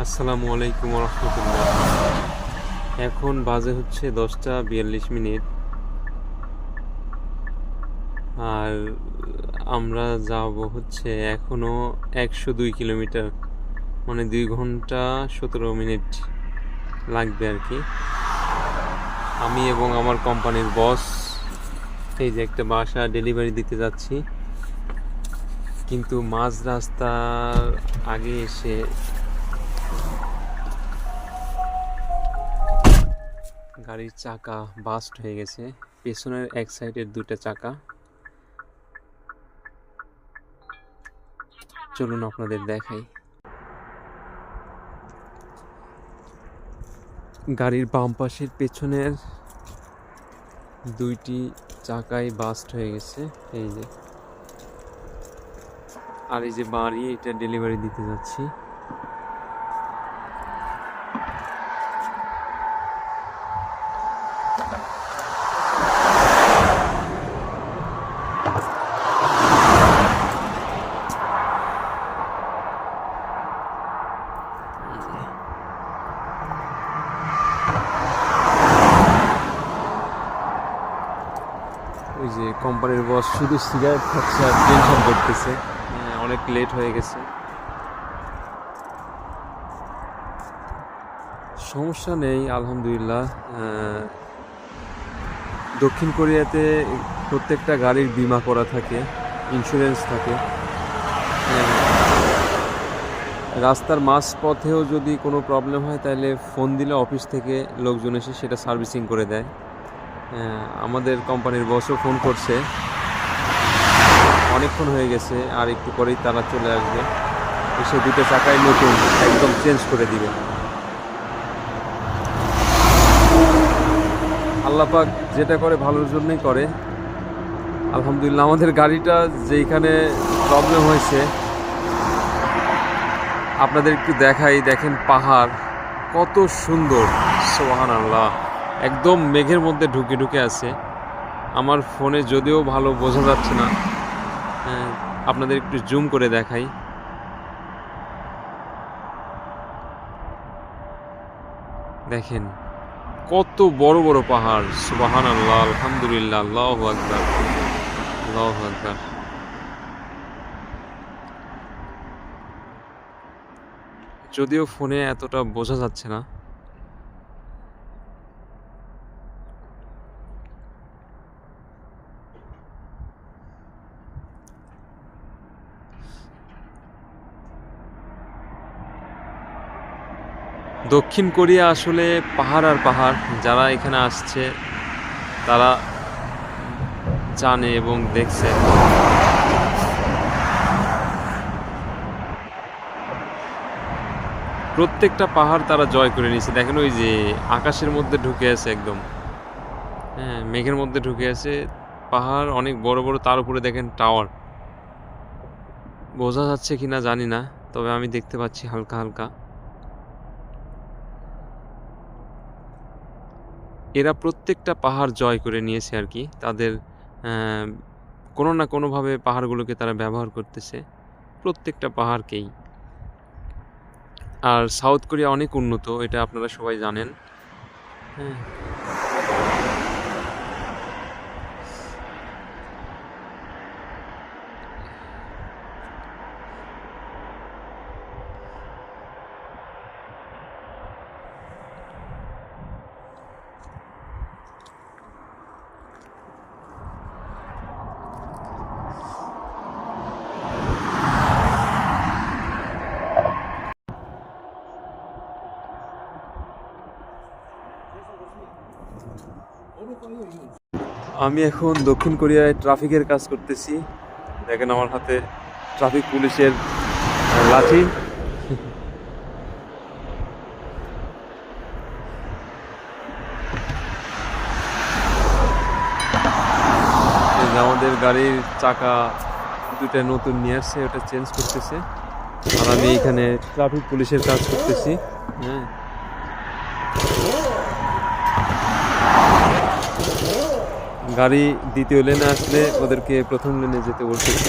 আসসালামু আলাইকুম রহমতুল্লাহ এখন বাজে হচ্ছে দশটা বিয়াল্লিশ মিনিট। আর আমরা যাব হচ্ছে এখনও একশো দুই কিলোমিটার মানে দুই ঘণ্টা সতেরো মিনিট লাগবে আর কি। আমি এবং আমার কোম্পানির বস, এই যে একটা বাসা ডেলিভারি দিতে যাচ্ছি। কিন্তু মাঝ রাস্তার আগে এসে গাড়ির চাকা বাস্ট হয়ে গেছে। পেছনের এক সাইডের দুটা চাকা। চলুন আপনাদের দেখাই। গাড়ির বাম পাশের পেছনের দুইটি চাকাই বাস্ট হয়ে গেছে। এই যে। আর এই যে বাড়ি, এটা ডেলিভারি দিতে যাচ্ছি। ওই যে কোম্পানির বস শুধু সিগারেট খাচ্ছে আর টেনশন করতেছে। হ্যাঁ, অনেক লেট হয়ে গেছে। সমস্যা নেই আলহামদুলিল্লাহ। দক্ষিণ কোরিয়াতে প্রত্যেকটা গাড়ির বিমা করা থাকে ইন্স্যুরেন্স থাকে। হ্যাঁ, রাস্তার মাঝ পথেও যদি কোনো প্রবলেম হয় তাহলে ফোন দিলে অফিস থেকে লোকজন এসে সেটা সার্ভিসিং করে দেয়। আমাদের কোম্পানির বসও ফোন করছে। অনেকক্ষণ হয়ে গেছে, আর একটু পরেই তারা চলে আসবে। এসে দুটো চাকাই নতুন, একদম চেঞ্জ করে দিবে। আল্লাপাক যেটা করে ভালোর জন্যই করে। আলহামদুলিল্লাহ, আমাদের গাড়িটা যেইখানে প্রবলেম হয়েছে, আপনাদের একটু দেখাই, দেখেন পাহাড়, কত সুন্দর। সোহান আল্লাহ একদম মেঘের মধ্যে ঢুকে ঢুকে আছে। আমার ফোনে যদিও ভালো বোঝা যাচ্ছে না হ্যাঁ, আপনাদের একটু জুম করে দেখাই। দেখেন কত বড় বড় পাহাড় সুবাহান আল্লাহ আলহামদুলিল্লাহ আল্লাহ আকবর আল্লাহ আকবর। যদিও ফোনে এতটা বোঝা যাচ্ছে না দক্ষিণ কোরিয়া আসলে পাহাড় আর পাহাড়, যারা এখানে আসছে, তারা জানে এবং দেখছে। প্রত্যেকটা পাহাড় তারা জয় করে নিয়েছে। দেখেন ওই যে আকাশের মধ্যে ঢুকে আছে একদম। হ্যাঁ মেঘের মধ্যে ঢুকে আছে। পাহাড় অনেক বড় বড়, তার উপরে দেখেন টাওয়ার। বোঝা যাচ্ছে কিনা জানি না, তবে আমি দেখতে পাচ্ছি হালকা হালকা। এরা প্রত্যেকটা পাহাড় জয় করে নিয়েছে আর কি। তাদের কোনো না কোনোভাবে পাহাড়গুলোকে তারা ব্যবহার করতেছে। প্রত্যেকটা পাহাড়কেই। আর সাউথ কোরিয়া অনেক উন্নত, এটা আপনারা সবাই জানেন। হ্যাঁ। আমি এখন দক্ষিণ কোরিয়ায় ট্রাফিকের কাজ করতেছি। দেখেন আমার হাতে ট্রাফিক পুলিশের লাঠি। আমাদের গাড়ির চাকা দুটা নতুন নিয়ে আসছে, ওটা চেঞ্জ করতেছে। আর আমি এইখানে ট্রাফিক পুলিশের কাজ করতেছি। হ্যাঁ। গাড়ি দ্বিতীয় লেনে আসলে ওদেরকে প্রথম লেনে যেতে বলতেছি